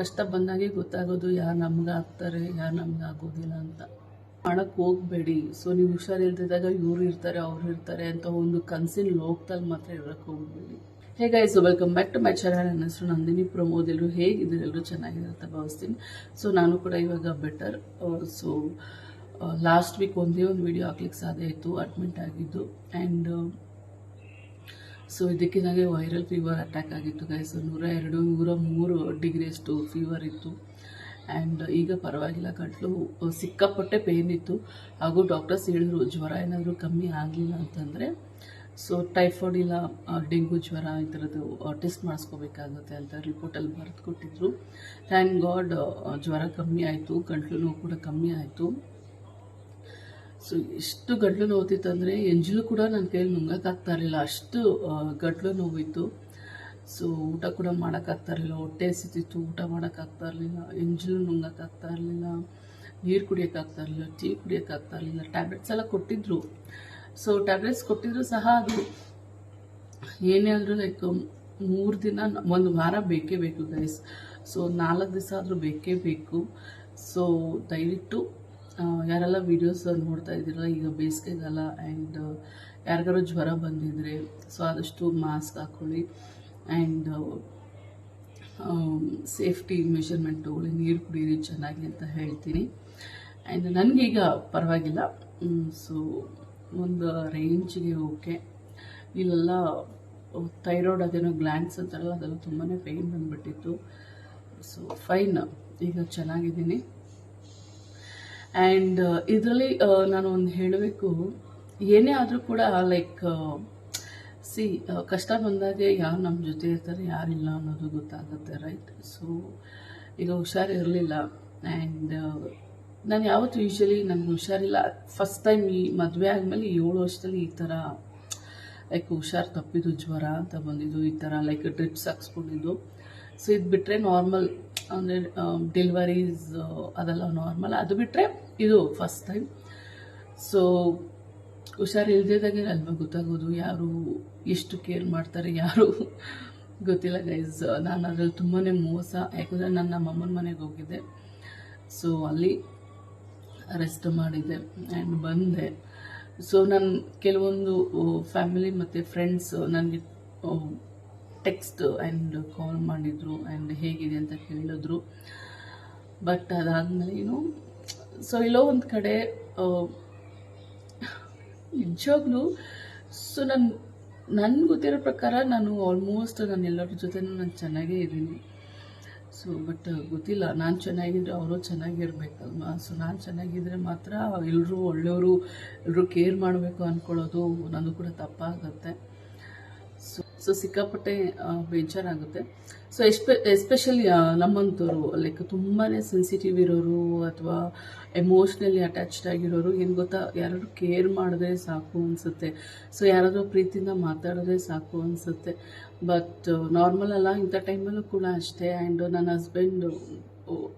ಕಷ್ಟ ಬಂದಾಗೆ ಗೊತ್ತಾಗೋದು ಯಾರು ನಮ್ಗೆ ಆಗ್ತಾರೆ, ಯಾರು ನಮ್ಗೆ ಆಗೋದಿಲ್ಲ ಅಂತ. ಮಾಡಕ್ಕೆ ಹೋಗಬೇಡಿ. ಸೊ, ನೀವು ಹುಷಾರಿಲ್ದಿದ್ದಾಗ ಇವ್ರು ಇರ್ತಾರೆ, ಅವ್ರು ಇರ್ತಾರೆ ಅಂತ ಒಂದು ಕನಸಿನ ಲೋಕದಲ್ಲಿ ಮಾತ್ರ ಇರೋಕ್ಕೆ ಹೋಗ್ಬೇಡಿ. ಹೇಗೆ so welcome back to my channel ನನ್ನ ಹೆಸರು ನಂದಿನಿ. ಪ್ರಮೋದ್ ಎಲ್ಲರೂ ಹೇಗಿದ್ದೀರಿ? ಎಲ್ಲರೂ ಚೆನ್ನಾಗಿದೆ ಅಂತ ಭಾವಿಸ್ತೀನಿ. ಸೊ, ನಾನು ಕೂಡ ಇವಾಗ ಬೆಟರ್ ಸೊ ಲಾಸ್ಟ್ ವೀಕ್ ಒಂದೇ ಒಂದು ವಿಡಿಯೋ ಹಾಕ್ಲಿಕ್ಕೆ ಸಾಧ್ಯ ಆಯಿತು ಅಡ್ಮಿಟ್ ಆಗಿದ್ದು. ಆ್ಯಂಡ್ ಸೊ ಇದಕ್ಕೆ ನನಗೆ ವೈರಲ್ ಫೀವರ್ ಅಟ್ಯಾಕ್ ಆಗಿತ್ತು ಗೈಸ್ ನೂರ ಎರಡು ನೂರ ಮೂರು ಡಿಗ್ರಿ ಅಷ್ಟು ಫೀವರ್ ಇತ್ತು. ಆ್ಯಂಡ್ ಈಗ ಪರವಾಗಿಲ್ಲ ಗಂಟ್ಲು ಸಿಕ್ಕಾಪಟ್ಟೆ ಪೇನ್ ಇತ್ತು. ಹಾಗೂ ಡಾಕ್ಟರ್ಸ್ ಹೇಳಿದ್ರು, ಜ್ವರ ಏನಾದರೂ ಕಮ್ಮಿ ಆಗಲಿಲ್ಲ ಅಂತಂದರೆ ಸೊ ಟೈಫಾಯ್ಡ್ ಇಲ್ಲ ಡೆಂಗು ಜ್ವರ ಈ ಥರದ್ದು ಟೆಸ್ಟ್ ಮಾಡಿಸ್ಕೋಬೇಕಾಗುತ್ತೆ ಅಂತ ರಿಪೋರ್ಟಲ್ಲಿ ಬರೆದು ಕೊಟ್ಟಿದ್ರು. ಥ್ಯಾಂಕ್ ಗಾಡ್ ಜ್ವರ ಕಮ್ಮಿ ಆಯಿತು ಗಂಟ್ಲು ನೋವು ಕೂಡ ಕಮ್ಮಿ ಆಯಿತು. ಸೊ ಇಷ್ಟು ಗಂಟ್ಲು ನೋವುತ್ತಿತ್ತಂದರೆ ಎಂಜಲು ಕೂಡ ನನ್ನ ಕೈಯಲ್ಲಿ ನುಂಗಕ್ಕಾಗ್ತಾ ಇರಲಿಲ್ಲ. ಅಷ್ಟು ಗಡ್ಲು ನೋವಿತ್ತು. ಸೊ ಊಟ ಕೂಡ ಮಾಡೋಕ್ಕಾಗ್ತಾ ಇರಲಿಲ್ಲ. ಹೊಟ್ಟೆ ಹಸಿತಿತ್ತು. ಊಟ ಮಾಡೋಕ್ಕಾಗ್ತಾ ಇರಲಿಲ್ಲ. ಎಂಜಲು ನುಂಗಕ್ಕಾಗ್ತಾ ಇರಲಿಲ್ಲ. ನೀರು ಕುಡಿಯೋಕ್ಕಾಗ್ತಾ ಇರಲಿಲ್ಲ. ಟೀ ಕುಡಿಯೋಕ್ಕಾಗ್ತಾ ಇರಲಿಲ್ಲ. ಟ್ಯಾಬ್ಲೆಟ್ಸ್ ಎಲ್ಲ ಕೊಟ್ಟಿದ್ರು. ಸೊ ಟ್ಯಾಬ್ಲೆಟ್ಸ್ ಕೊಟ್ಟಿದ್ರು ಸಹ ಅದು ಏನೇ ಆದರೂ ಲೈಕ್ ಮೂರು ದಿನ, ಒಂದು ವಾರ ಬೇಕೇ ಬೇಕು ಗೈಸ್ ಸೊ ನಾಲ್ಕು ದಿವಸ ಆದರೂ ಬೇಕೇ ಬೇಕು. ಸೊ ದಯವಿಟ್ಟು ಯಾರೆಲ್ಲ ವೀಡಿಯೋಸ್ ನೋಡ್ತಾ ಇದ್ದೀರಲ್ಲ ಈಗ ಬೇಸಿಗೆಗಾಲ ಆ್ಯಂಡ್ ಯಾರಿಗಾರು ಜ್ವರ ಬಂದಿದ್ರೆ ಸೊ ಆದಷ್ಟು ಮಾಸ್ಕ್ ಹಾಕ್ಕೊಳ್ಳಿ ಆ್ಯಂಡ್ ಸೇಫ್ಟಿ ಮೆಷರ್ಮೆಂಟ್ ತೊಗೊಳ್ಳಿ, ನೀರು ಕುಡೀರಿ ಚೆನ್ನಾಗಿ ಅಂತ ಹೇಳ್ತೀನಿ. ಆ್ಯಂಡ್ ನನಗೀಗ ಪರವಾಗಿಲ್ಲ. ಸೊ ಒಂದು ರೇಂಜ್ಗೆ ಓಕೆ ಇಲ್ಲೆಲ್ಲ ಥೈರಾಯ್ಡ್ ಅದೇನೋ ಗ್ಲ್ಯಾಂಡ್ಸ್ ಅಂತಾರಲ್ಲ, ಅದೆಲ್ಲ ತುಂಬಾ ಪೇಯ್ನ್ ಬಂದುಬಿಟ್ಟಿತ್ತು. ಸೊ ಫೈನ್ ಈಗ ಚೆನ್ನಾಗಿದ್ದೀನಿ. ಆ್ಯಂಡ್ ಇದರಲ್ಲಿ ನಾನು ಒಂದು ಹೇಳಬೇಕು. ಏನೇ ಆದರೂ ಕೂಡ ಲೈಕ್ ಸಿ ಕಷ್ಟ ಬಂದಾಗೆ ಯಾರು ನಮ್ಮ ಜೊತೆ ಇರ್ತಾರೆ, ಯಾರಿಲ್ಲ ಅನ್ನೋದು ಗೊತ್ತಾಗುತ್ತೆ ರೈಟ್ ಸೊ ಈಗ ಹುಷಾರಿರಲಿಲ್ಲ ಆ್ಯಂಡ್ ನಾನು ಯಾವತ್ತು ಯೂಶ್ವಲಿ ನನಗೆ ಹುಷಾರಿಲ್ಲ. ಫಸ್ಟ್ ಟೈಮ್ ಈ ಮದುವೆ ಆದಮೇಲೆ ಏಳು ವರ್ಷದಲ್ಲಿ ಈ ಥರ ಲೈಕ್ ಹುಷಾರು ತಪ್ಪಿದ್ದು ಜ್ವರ ಅಂತ ಬಂದಿದ್ದು, ಈ ಥರ ಲೈಕ್ ಡ್ರಿಪ್ಸ್ ಹಾಕ್ಸ್ಕೊಂಡಿದ್ದು. ಸೊ ಇದು ಬಿಟ್ಟರೆ ನಾರ್ಮಲ್ ಅಂದರೆ ಡೆಲಿವರೀಸ್ ಅದೆಲ್ಲ ನಾರ್ಮಲ್ ಅದು ಬಿಟ್ಟರೆ ಇದು ಫಸ್ಟ್ ಟೈಮ್ ಸೊ ಹುಷಾರಿಲ್ದಿದ್ದಾಗೆ ಅಲ್ವಾ ಗೊತ್ತಾಗೋದು? ಯಾರು ಎಷ್ಟು ಕೇರ್ ಮಾಡ್ತಾರೆ? ಯಾರು ಗೊತ್ತಿಲ್ಲ ಗೈಸ್ ನಾನು ಅದರಲ್ಲಿ ತುಂಬಾ ಮೋಸ. ಯಾಕಂದರೆ ನನ್ನ ನಮ್ಮ ಮನೆಗೆ ಹೋಗಿದ್ದೆ. ಸೊ ಅಲ್ಲಿ ರೆಸ್ಟ್ ಮಾಡಿದ್ದೆ ಆ್ಯಂಡ್ ಬಂದೆ. ಸೊ ನಾನು ಕೆಲವೊಂದು ಫ್ಯಾಮಿಲಿ ಮತ್ತು ಫ್ರೆಂಡ್ಸ್ ನನಗೆ ಟೆಕ್ಸ್ಟ್ ಆ್ಯಂಡ್ ಕಾಲ್ ಮಾಡಿದರು ಆ್ಯಂಡ್ ಹೇಗಿದೆ ಅಂತ ಕೇಳಿದ್ರು. ಬಟ್ ಅದಾದಮೇಲೆ ಏನು ಸೊ ಎಲ್ಲೋ ಒಂದು ಕಡೆ ನಿಜವಾಗ್ಲೂ ಸೊ ನಾನು ನನ್ಗೆ ಗೊತ್ತಿರೋ ಪ್ರಕಾರ ನಾನು ಆಲ್ಮೋಸ್ಟ್ ನಾನು ಎಲ್ಲರ ಜೊತೆನೂ ನಾನು ಚೆನ್ನಾಗೇ ಇದ್ದೀನಿ. ಸೊ ಬಟ್ ಗೊತ್ತಿಲ್ಲ, ನಾನು ಚೆನ್ನಾಗಿದ್ರೆ ಅವರು ಚೆನ್ನಾಗಿರ್ಬೇಕಲ್ವಾ? ಸೊ ನಾನು ಚೆನ್ನಾಗಿದ್ರೆ ಮಾತ್ರ ಎಲ್ಲರೂ ಒಳ್ಳೆಯವರು ಎಲ್ಲರೂ ಕೇರ್ ಮಾಡಬೇಕು ಅಂದ್ಕೊಳ್ಳೋದು ನಂದು ಕೂಡ ತಪ್ಪಾಗುತ್ತೆ. ಸೊ ಸಿಕ್ಕಾಪಟ್ಟೆ ಬೇಜಾರಾಗುತ್ತೆ. ಸೊ ಎಸ್ಪೆ ಎಸ್ಪೆಷಲಿ ನಮ್ಮಂಥವ್ರು ಲೈಕ್ ತುಂಬಾ ಸೆನ್ಸಿಟಿವ್ ಇರೋರು ಅಥವಾ ಎಮೋಷ್ನಲಿ ಅಟ್ಯಾಚ್ಡ್ ಆಗಿರೋರು, ಏನು ಗೊತ್ತಾ, ಯಾರಾದ್ರು ಕೇರ್ ಮಾಡಿದ್ರೆ ಸಾಕು ಅನಿಸುತ್ತೆ. ಸೊ ಯಾರಾದರೂ ಪ್ರೀತಿಯಿಂದ ಮಾತಾಡಿದ್ರೆ ಸಾಕು ಅನಿಸುತ್ತೆ. ಬಟ್ ನಾರ್ಮಲ್ ಅಲ್ಲ, ಇಂಥ ಟೈಮಲ್ಲೂ ಕೂಡ ಅಷ್ಟೇ. ಆ್ಯಂಡ್ ನನ್ನ ಹಸ್ಬೆಂಡು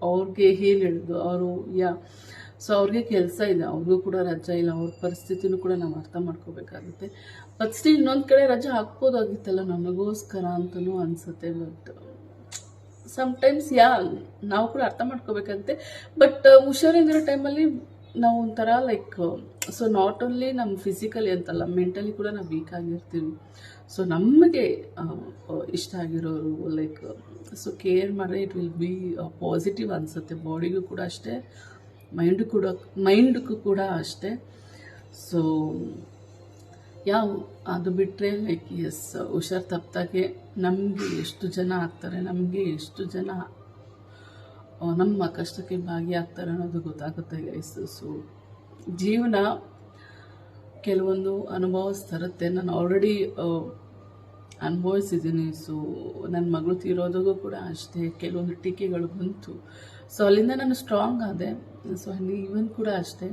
ಅವ್ರಿಗೆ ಹೇಳಿದ್ದು, ಅವರು, ಯಾ ಸೊ ಅವ್ರಿಗೆ ಕೆಲಸ ಇದೆ. ಅವ್ರಿಗೂ ಕೂಡ ರಜಾ ಇಲ್ಲ. ಅವ್ರ ಪರಿಸ್ಥಿತಿನೂ ಕೂಡ ನಾವು ಅರ್ಥ ಮಾಡ್ಕೋಬೇಕಾಗುತ್ತೆ. ಬಟ್ ಸ್ಟಿಲ್ ಇನ್ನೊಂದು ಕಡೆ ರಜೆ ಹಾಕ್ಬೋದಾಗಿತ್ತಲ್ಲ? ನಮಗೋಸ್ಕರ ಅಂತಲೂ ಅನಿಸುತ್ತೆ ಬಟ್ ಸಮ್ಟೈಮ್ಸ್ ಯಾ, ನಾವು ಕೂಡ ಅರ್ಥ ಮಾಡ್ಕೋಬೇಕಾಗುತ್ತೆ ಬಟ್ ಹುಷಾರಿಂದಿರೋ ಟೈಮಲ್ಲಿ ನಾವು ಒಂಥರ ಲೈಕ್ ಸೊ ನಾಟ್ ಓನ್ಲಿ ನಮ್ಮ ಫಿಸಿಕಲಿ ಅಂತಲ್ಲ ಮೆಂಟಲಿ ಕೂಡ ನಾವು ವೀಕ್ ಆಗಿರ್ತೀವಿ. ಸೊ ನಮಗೆ ಇಷ್ಟ ಆಗಿರೋರು ಲೈಕ್ ಸೊ ಕೇರ್ ಮಾಡಿದ್ರೆ ಇಟ್ ವಿಲ್ ಬಿ ಪಾಸಿಟಿವ್ ಅನಿಸುತ್ತೆ. ಬಾಡಿಗೂ ಕೂಡ ಅಷ್ಟೇ ಮೈಂಡು ಕೂಡ ಮೈಂಡ್ಗೂ ಕೂಡ ಅಷ್ಟೇ. ಸೊ ಯಾವ, ಅದು ಬಿಟ್ಟರೆ ಲೈಕ್ ಎಸ್ ಹುಷಾರು ತಪ್ಪಾಗೆ ನಮಗೆ ಎಷ್ಟು ಜನ ಆಗ್ತಾರೆ, ನಮಗೆ ಎಷ್ಟು ಜನ ನಮ್ಮ ಕಷ್ಟಕ್ಕೆ ಭಾಗಿಯಾಗ್ತಾರೆ ಅನ್ನೋದು ಗೊತ್ತಾಗುತ್ತೆ ಗೈಸ್ ಸೊ ಜೀವನ ಕೆಲವೊಂದು ಅನುಭವಿಸ್ತರುತ್ತೆ ನಾನು ಆಲ್ರೆಡಿ ಅನುಭವಿಸಿದ್ದೀನಿ. ಸೊ ನನ್ನ ಮಗಳು ತೀರೋದಕ್ಕೂ ಕೂಡ ಅಷ್ಟೇ ಕೆಲವೊಂದು ಟೀಕೆಗಳು ಬಂತು. ಸೊ ಅಲ್ಲಿಂದ ನಾನು ಸ್ಟ್ರಾಂಗ್ ಆದೆ. ಸೊ ಈವನ್ ಕೂಡ ಅಷ್ಟೇ.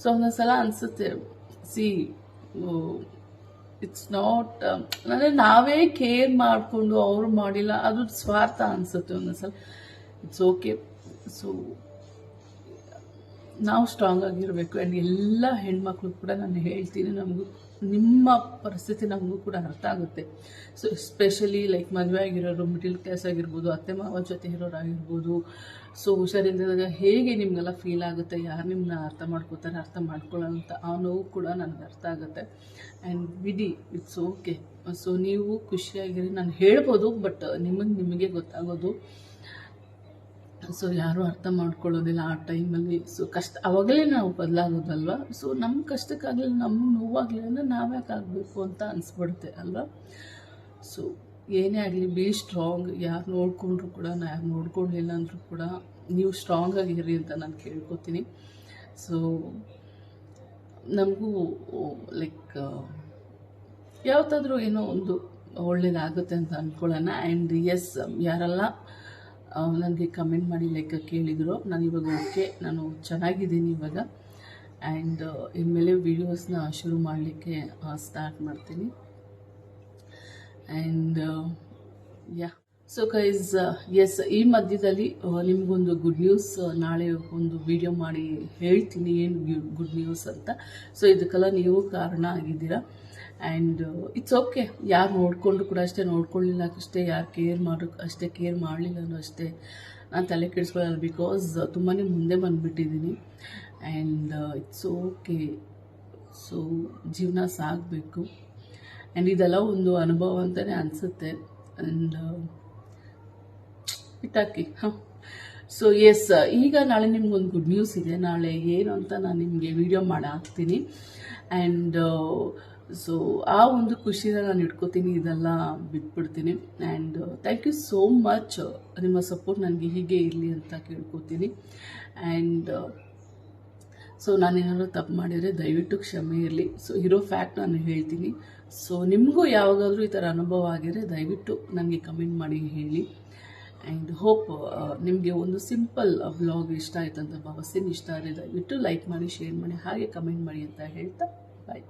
ಸೊ ಒಂದೊಂದ್ಸಲ ಅನಿಸುತ್ತೆ ಸಿ ಇಟ್ಸ್ ನಾಟ್ ಅಂದರೆ ನಾವೇ ಕೇರ್ ಮಾಡಿಕೊಂಡು ಅವರು ಮಾಡಿಲ್ಲ, ಅದು ಸ್ವಾರ್ಥ ಅನಿಸುತ್ತೆ ಒಂದೊಂದ್ಸಲ. ಇಟ್ಸ್ ಓಕೆ ಸೊ ನಾವು ಸ್ಟ್ರಾಂಗ್ ಆಗಿರಬೇಕು. ಆ್ಯಂಡ್ ಎಲ್ಲ ಹೆಣ್ಮಕ್ಳು ಕೂಡ ನಾನು ಹೇಳ್ತೀನಿ ನಮಗೂ. ನಿಮ್ಮ ಪರಿಸ್ಥಿತಿ ನಮಗೂ ಕೂಡ ಅರ್ಥ ಆಗುತ್ತೆ. ಸೊ ಎಸ್ಪೆಷಲಿ ಲೈಕ್ ಮದುವೆ ಆಗಿರೋರು ಮಿಡಿಲ್ ಕ್ಲಾಸ್ ಆಗಿರ್ಬೋದು, ಅತ್ತೆ ಮಾವ ಜೊತೆ ಇರೋರಾಗಿರ್ಬೋದು ಸೊ ಹುಷಾರಿಲ್ಲದಾಗ ಹೇಗೆ ನಿಮಗೆಲ್ಲ ಫೀಲ್ ಆಗುತ್ತೆ, ಯಾರು ನಿಮ್ಮನ್ನ ಅರ್ಥ ಮಾಡ್ಕೋತಾರೆ, ಅರ್ಥ ಮಾಡ್ಕೊಳ್ಳೋ ಅಂತ ಆ ನೋವು ಕೂಡ ನನಗೆ ಅರ್ಥ ಆಗುತ್ತೆ. ಆ್ಯಂಡ್ ಬಿಡಿ ಇಟ್ಸ್ ಓಕೆ ಸೊ ನೀವು ಖುಷಿಯಾಗಿರಿ, ನಾನು ಹೇಳ್ಬೋದು ಬಟ್ ನಿಮಗೆ ನಿಮಗೆ ಗೊತ್ತಾಗೋದು. ಸೊ ಯಾರೂ ಅರ್ಥ ಮಾಡ್ಕೊಳ್ಳೋದಿಲ್ಲ ಆ ಟೈಮಲ್ಲಿ. ಸೊ ಕಷ್ಟ, ಅವಾಗಲೇ ನಾವು ಬದಲಾಗೋದಲ್ವ? ಸೊ ನಮ್ಮ ಕಷ್ಟಕ್ಕಾಗಲಿ ನಮ್ಮ ನೋವಾಗಲಿ ಅಂದರೆ ನಾವ್ಯಾಕೆ ಆಗಬೇಕು ಅಂತ ಅನಿಸ್ಬಿಡುತ್ತೆ ಅಲ್ವಾ? ಸೊ ಏನೇ ಆಗಲಿ ಬಿ ಸ್ಟ್ರಾಂಗ್ ಯಾರು ನೋಡಿಕೊಂಡ್ರು ಕೂಡ, ನಾ ಯಾರು ನೋಡ್ಕೊಳ್ಳಿಲ್ಲ ಅಂದರೂ ಕೂಡ, ನೀವು ಸ್ಟ್ರಾಂಗ್ ಆಗಿರಿ ಅಂತ ನಾನು ಕೇಳ್ಕೊತೀನಿ. ಸೊ ನಮಗೂ ಲೈಕ್ ಯಾವತ್ತಾದರೂ ಏನೋ ಒಂದು ಒಳ್ಳೇದಾಗುತ್ತೆ ಅಂತ ಅಂದ್ಕೊಳ್ಳೋಣ ಆ್ಯಂಡ್ ಎಸ್ ಯಾರೆಲ್ಲ ನನಗೆ ಕಮೆಂಟ್ ಮಾಡಿ ಲೈಕ್ ಕೇಳಿದರು. ನಾನು ಇವಾಗ ಓಕೆ ನಾನು ಚೆನ್ನಾಗಿದ್ದೀನಿ ಇವಾಗ. ಆ್ಯಂಡ್ ಇನ್ಮೇಲೆ ವೀಡಿಯೋಸ್ನ ಶುರು ಮಾಡಲಿಕ್ಕೆ ಸ್ಟಾರ್ಟ್ ಮಾಡ್ತೀನಿ. And yeah so guys yes ಈ ಮಧ್ಯದಲ್ಲಿ ನಿಮಗೊಂದು ಗುಡ್ ನ್ಯೂಸ್ ನಾಳೆ ಒಂದು ವಿಡಿಯೋ ಮಾಡಿ ಹೇಳ್ತೀನಿ, ಏನು ಗುಡ್ ನ್ಯೂಸ್ ಅಂತ. ಸೊ ಇದಕ್ಕೆಲ್ಲ ನೀವು ಕಾರಣ ಆಗಿದ್ದೀರಾ? ಆ್ಯಂಡ್ ಇಟ್ಸ್ ಓಕೆ ಯಾರು ನೋಡಿಕೊಂಡು ಕೂಡ ಅಷ್ಟೇ ನೋಡ್ಕೊಳ್ಳಿಲ್ಲ ಅಷ್ಟೇ ಯಾರು ಕೇರ್ ಮಾಡೋ ಅಷ್ಟೇ ಕೇರ್ ಮಾಡಲಿಲ್ಲ ಅನ್ನೋ ಅಷ್ಟೇ ನಾನು ತಲೆ ಕೆಡಿಸ್ಕೊಳ್ಳಲ್ಲ ಬಿಕಾಸ್ ತುಂಬಾ ಮುಂದೆ ಬಂದುಬಿಟ್ಟಿದ್ದೀನಿ ಆ್ಯಂಡ್ ಇಟ್ಸ್ ಓಕೆ ಸೊ ಜೀವನ ಸಾಗಬೇಕು. ಆ್ಯಂಡ್ ಇದೆಲ್ಲ ಒಂದು ಅನುಭವ ಅಂತಲೇ ಅನಿಸುತ್ತೆ. ಆ್ಯಂಡ್ ಇಟ್ಟಾಕಿ, ಹಾಂ. ಸೊ ಎಸ್ ಈಗ ನಾಳೆ ನಿಮ್ಗೊಂದು ಗುಡ್ ನ್ಯೂಸ್ ಇದೆ. ನಾಳೆ ಏನು ಅಂತ ನಾನು ನಿಮಗೆ ವಿಡಿಯೋ ಮಾಡಿ ಹಾಕ್ತೀನಿ ಆ್ಯಂಡ್ ಸೊ ಆ ಒಂದು ಖುಷಿನ ನಾನು ಇಟ್ಕೋತೀನಿ, ಇದೆಲ್ಲ ಬಿಟ್ಬಿಡ್ತೀನಿ. And thank you so much ನಿಮ್ಮ ಸಪೋರ್ಟ್ ನನಗೆ ಹೀಗೆ ಇರಲಿ ಅಂತ ಕೇಳ್ಕೊತೀನಿ. ಆ್ಯಂಡ್ ಸೊ ನಾನೇನಾದ್ರು ತಪ್ಪು ಮಾಡಿದರೆ ದಯವಿಟ್ಟು ಕ್ಷಮೆ ಇರಲಿ. ಸೊ ಇರೋ ಫ್ಯಾಕ್ಟ್ ನಾನು ಹೇಳ್ತೀನಿ. ಸೊ ನಿಮಗೂ ಯಾವಾಗಾದರೂ ಈ ಥರ ಅನುಭವ ಆಗಿದ್ರೆ ದಯವಿಟ್ಟು ನನಗೆ ಕಮೆಂಟ್ ಮಾಡಿ, ಹೇಳಿ. ಆ್ಯಂಡ್ ಹೋಪ್ ನಿಮಗೆ ಒಂದು ಸಿಂಪಲ್ ವ್ಲಾಗ್ ಇಷ್ಟ ಆಯ್ತು ಅಂತ ಭಾವಿಸ್ತೀನಿ. ಇಷ್ಟ ಆದರೆ ದಯವಿಟ್ಟು ಲೈಕ್ ಮಾಡಿ ಶೇರ್ ಮಾಡಿ, ಹಾಗೆ ಕಮೆಂಟ್ ಮಾಡಿ ಅಂತ ಹೇಳ್ತಾ ಬಾಯ್